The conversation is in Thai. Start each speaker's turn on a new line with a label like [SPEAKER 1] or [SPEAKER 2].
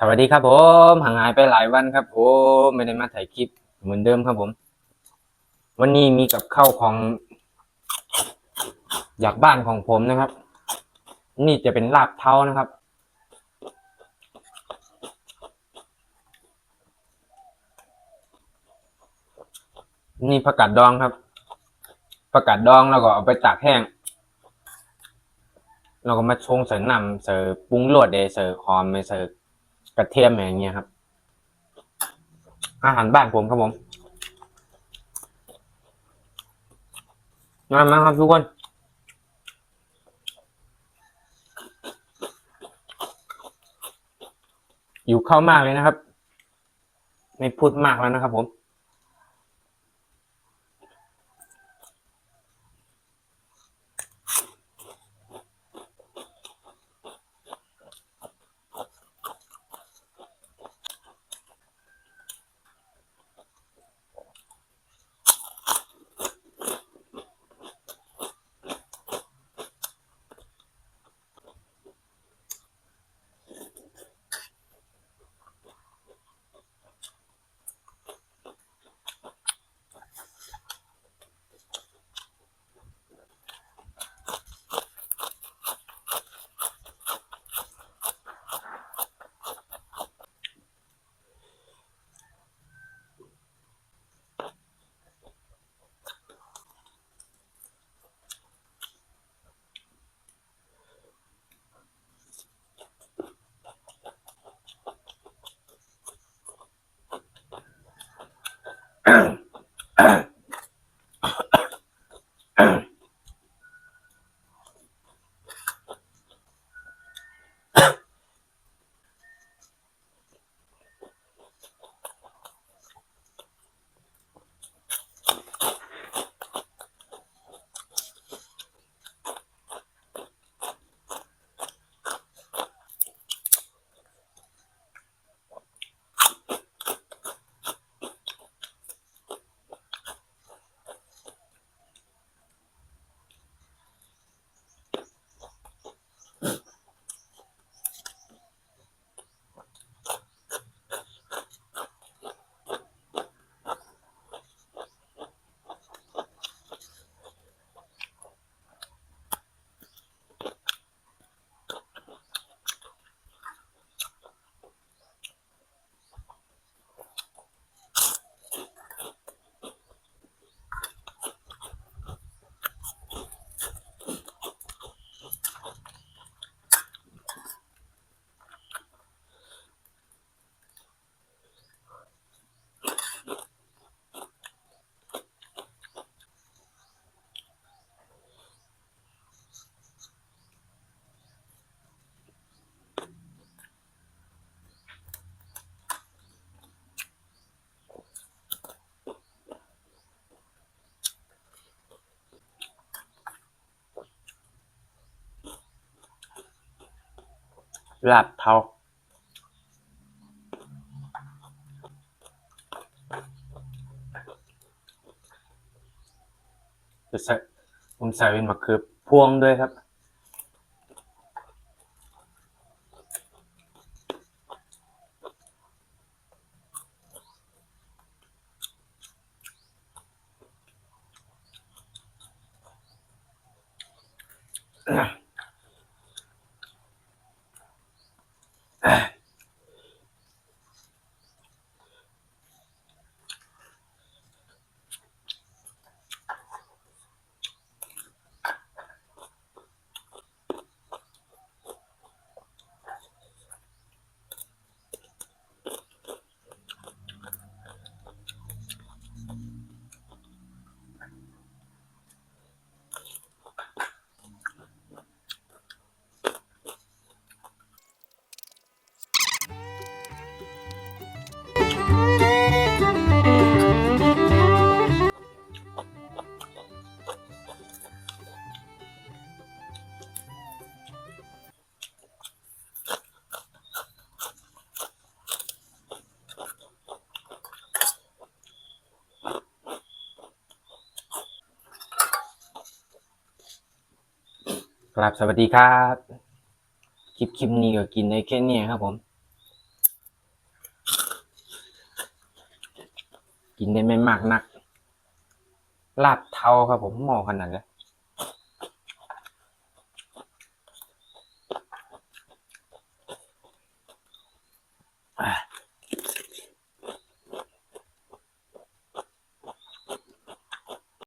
[SPEAKER 1] สวัสดีครับผมห่างหายไปหลายวันครับผมไม่ได้มาถ่ายคลิปเหมือนเดิมครับผม วันนี้มีกับข้าวของ อยากบ้านของผมนะครับ นี่จะเป็นลาบเท้านะครับ นี่ผักกาดดองครับผักกาดดองแล้วก็เอาไปตากแห้งเราก็มาชงใส่น้ำใส่ปรุงรสเดใส่หอมใส่ กระเทียมอย่างเงี้ยครับ อาหารบ้านผมครับผมมามาครับทุกคนอยู่เข้ามากเลยนะครับ ไม่พูดมากแล้วนะครับผม ลาบเทาจะใส่ผมใส่เป็นมะเขือพวงด้วยครับ ครับสวัสดีครับ คลิปคลิปนี้ก็กินได้แค่นี้ครับผม กินได้ไม่มากนัก ลาบเทาครับผมหมอขนาดนี้